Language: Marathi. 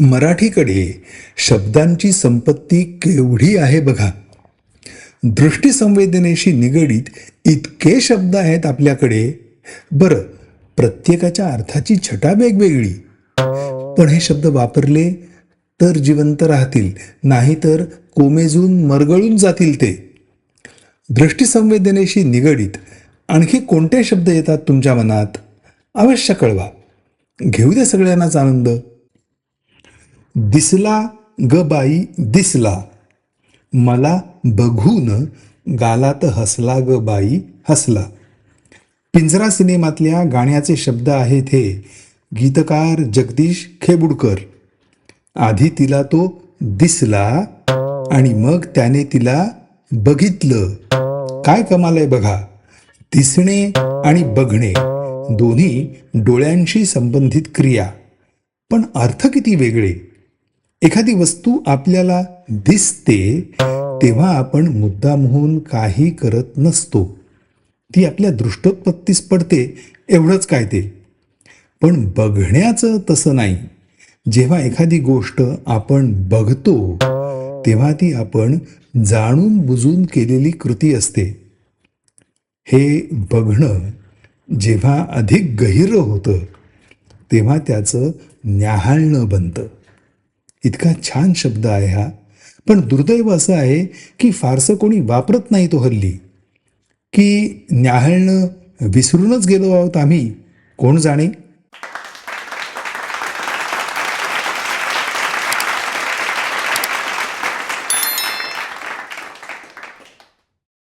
मराठीकडे शब्दांची संपत्ती केवढी आहे बघा. दृष्टीसंवेदनेशी निगडीत इतके शब्द आहेत आपल्याकडे. बरं प्रत्येकाच्या अर्थाची छटा वेगवेगळी. पण हे शब्द वापरले तर जिवंत राहतील नाहीतर कोमेजून मरगळून जातील ते. दृष्टीसंवेदनेशी निगडीत आणखी कोणते शब्द येतात तुमच्या मनात? अवश्य कळवा. घेऊ दे सगळ्यांनाच आनंद. दिसला ग बाई दिसला. मला बघून गालात हसला ग बाई हसला. पिंजरा सिनेमातल्या गाण्याचे शब्द आहेत हे. गीतकार जगदीश खेबुडकर. आधी तिला तो दिसला आणि मग त्याने तिला बघितलं. काय कमाल आहे बघा. दिसणे आणि बघणे दोन्ही डोळ्यांशी संबंधित क्रिया. पण अर्थ किती वेगळे. एखादी वस्तू आपल्याला दिसते तेव्हा आपण मुद्दामहून काही करत नसतो. ती आपल्या दृष्टोत्पत्तीस पडते एवढंच काय ते. पण बघण्याचं तसं नाही. जेव्हा एखादी गोष्ट आपण बघतो तेव्हा ती आपण जाणून बुजून केलेली कृती असते. हे बघणं जेव्हा अधिक गहिरं होतं तेव्हा त्याचं न्याहाळणं बनतं. इतका छान शब्द आहे हा. पण दुर्दैव असं आहे की फारसं कोणी वापरत नाही तो हल्ली. की न्याहाळणं विसरूनच गेलो आहोत आम्ही. कोण जाणे?